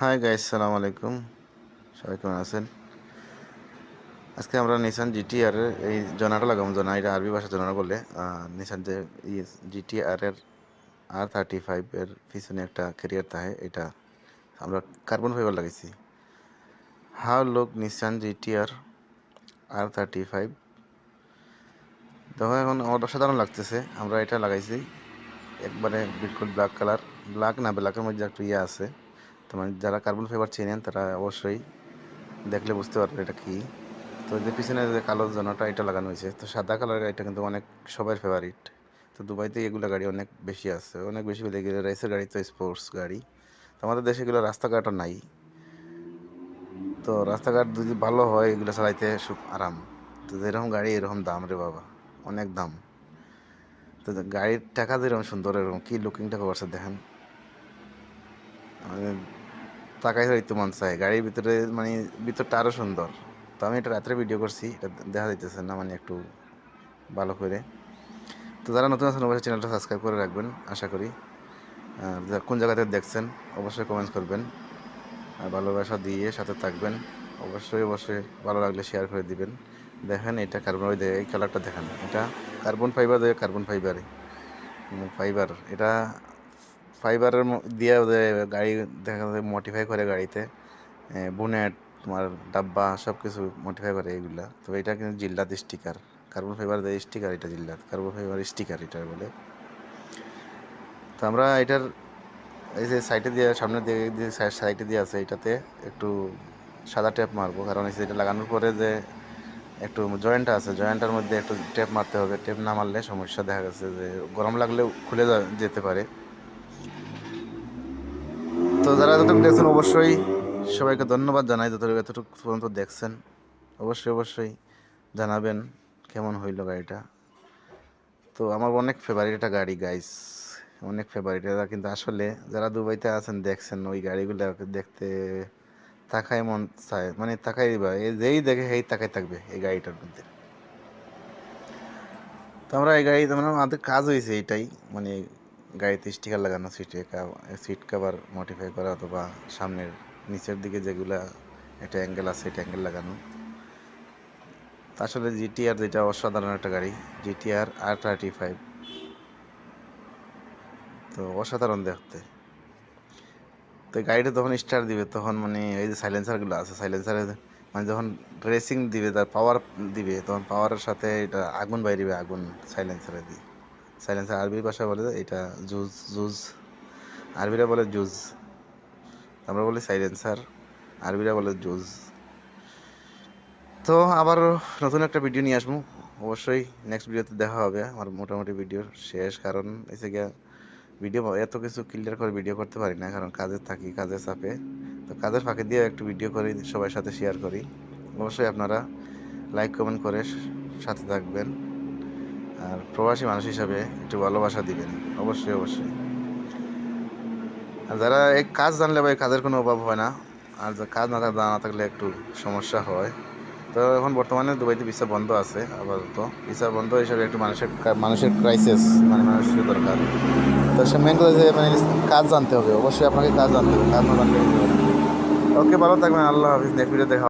Hi guys সালাম আলাইকুম সবাই কেমন আছেন? আজকে আমরা নিসান জিটিআর এই জনাটা লাগাম জনা, এটা আরবি ভাষা জনা বলে নিসান যে জিটিআর এর আর থার্টি ফাইভ এর পিছনে একটা ক্যারিয়ার থাকে, এটা আমরা কার্বন ফাইবার লাগাইছি। হাউ লোক Nissan GTR R thirty five দেখো এখন অসাধারণ লাগতেছে, আমরা এটা লাগাইছি, একবারে বিলকুল ব্ল্যাক কালার ব্ল্যাক না ব্ল্যাকের মধ্যে একটু ইয়ে আছে। তো মানে যারা কার্বন ফাইবার চেনেন, তারা অবশ্যই দেখলে বুঝতে পারবে এটা কি। তো যে পিছনে যে কালো জনাটা, এটা লাগানো হয়েছে। তো সাদা কালার গাড়িটা কিন্তু অনেক সবার ফেভারিট তো দুবাইতে এগুলো গাড়ি অনেক বেশি আছে, অনেক বেশি বলে গেলে রেসের গাড়ি তো স্পোর্টস গাড়ি। তো আমাদের দেশে এগুলো রাস্তাঘাটও নাই। তো রাস্তাঘাট যদি ভালো হয়, এগুলো চালাইতে আরাম। তো যেরকম গাড়ি, এরকম দাম রে বাবা, অনেক দাম। তো গাড়ির টাকা যেরকম সুন্দর, এরকম কী লুকিংটা করছে দেখেন। মানে তাকাই হইতে মন চায়। গাড়ির ভিতরে মানে ভিতরটা আরও সুন্দর। তো আমি এটা রাত্রে ভিডিও করছি, এটা দেখা যাইতেছে না মানে একটু ভালো করে। তো যারা নতুন আছেন, অবশ্যই চ্যানেলটা সাবস্ক্রাইব করে রাখবেন, আশা করি। কোন জায়গা থেকে দেখছেন, অবশ্যই কমেন্টস করবেন। আর ভালোবাসা দিয়ে সাথে থাকবেন। অবশ্যই অবশ্যই ভালো লাগলে শেয়ার করে দিবেন। দেখেন এটা কার্বন ওই এই কালারটা দেখেন। এটা কার্বন ফাইবার দেয় কার্বন ফাইবারে ফাইবার এটা ফাইবারের দিয়ে গাড়ি দেখা যায় মডিফাই করে গাড়িতে। বুনেট, তোমার ডাব্বা সব কিছু মডিফাই করে এইগুলা তো এটা কিন্তু জিল্লাত স্টিকার কার্বন ফাইবার দেয় স্টিকার এটা জিল্লাত। কার্বন ফাইবার স্টিকার এটা বলে। তো আমরা এটার, এই যে সাইডে দিয়ে সামনে দিয়ে দিয়ে সাইডে দিয়ে আছে, এটাতে একটু সাদা টেপ মারবো। কারণ এই যে এটা লাগানোর পরে যে একটু জয়েন্টটা আছে জয়েন্টটার মধ্যে একটু টেপ মারতে হবে। টেপ না মারলে সমস্যা দেখা গেছে যে গরম লাগলেও খুলে যেতে পারে। তো যারা যতটুকু দেখছেন, অবশ্যই সবাইকে ধন্যবাদ জানাই, যতটুকু এতটুকু পর্যন্ত দেখছেন। অবশ্যই অবশ্যই জানাবেন কেমন হইল গাড়িটা। তো আমার অনেক ফেভারিট একটা গাড়ি গাইস অনেক ফেভারিট এটা কিন্তু আসলে যারা দুবাইতে আছেন, দেখছেন ওই গাড়িগুলো দেখতে, তাকায় মন চায় মানে তাকাই দিবা এই যেই দেখে সেই তাকাই থাকবে এই গাড়িটার মধ্যে। তো আমরা এই গাড়ি মানে আমাদের কাজ হয়েছে এটাই মানে গাড়িতে স্টিকার লাগানো সিটে সিট কাভার মডিফাই করা অথবা সামনের, নিচের দিকে যেগুলা একটা অ্যাঙ্গেল আছে, এটা অ্যাঙ্গেল লাগানো। আসলে জিটিআর যেটা অসাধারণ একটা গাড়ি জিটিআর আর থার্টি ফাইভ তো অসাধারণ দেখতে। তো গাড়িটা যখন স্টার্ট দিবে, তখন মানে এই যে সাইলেন্সারগুলো আছে সাইলেন্সারে মানে যখন রেসিং দিবে, তার পাওয়ার দিবে, তখন পাওয়ারের সাথে এটা আগুন বাইরিবে আগুন সাইলেন্সারে দিয়ে। সাইলেন্সার আরবি ভাষা বলে এটা জুজ জুজ। আরবিরা বলে জুজ। আমরা বলি সাইলেন্সার আরবিরা বলে জুজ। তো আবার নতুন একটা ভিডিও নিয়ে আসব। অবশ্যই নেক্সট ভিডিওতে দেখা হবে আমার মোটামুটি ভিডিও শেষ, কারণ এসে গিয়ে ভিডিও এত কিছু ক্লিয়ার করে ভিডিও করতে পারি না, কারণ কাজে থাকি, কাজের চাপে। তো কাজের ফাঁকে দিয়ে একটু ভিডিও করি, সবার সাথে শেয়ার করি। অবশ্যই আপনারা লাইক কমেন্ট করে সাথে থাকবেন। আর প্রবাসী মানুষ হিসাবে একটু ভালোবাসা দিবেন। অবশ্যই অবশ্যই। আর যারা এই কাজ জানলে বা এই কাজের কোনো অভাব হয় না। আর কাজ না না থাকলে একটু সমস্যা হয়। তো এখন বর্তমানে দুবাইতে ভিসা বন্ধ আছে, আপাতত। ভিসা বন্ধ হিসাবে একটু মানুষের মানুষের ক্রাইসিস মানে মানুষের দরকার। তো সে মেন কথা যে মানে কাজ জানতে হবে। অবশ্যই আপনাকে কাজ জানতে হবে, কাজ না জানলে ওকে, ভালো থাকবেন, আল্লাহ হাফিজ। নেক্সট ভিডিও দেখা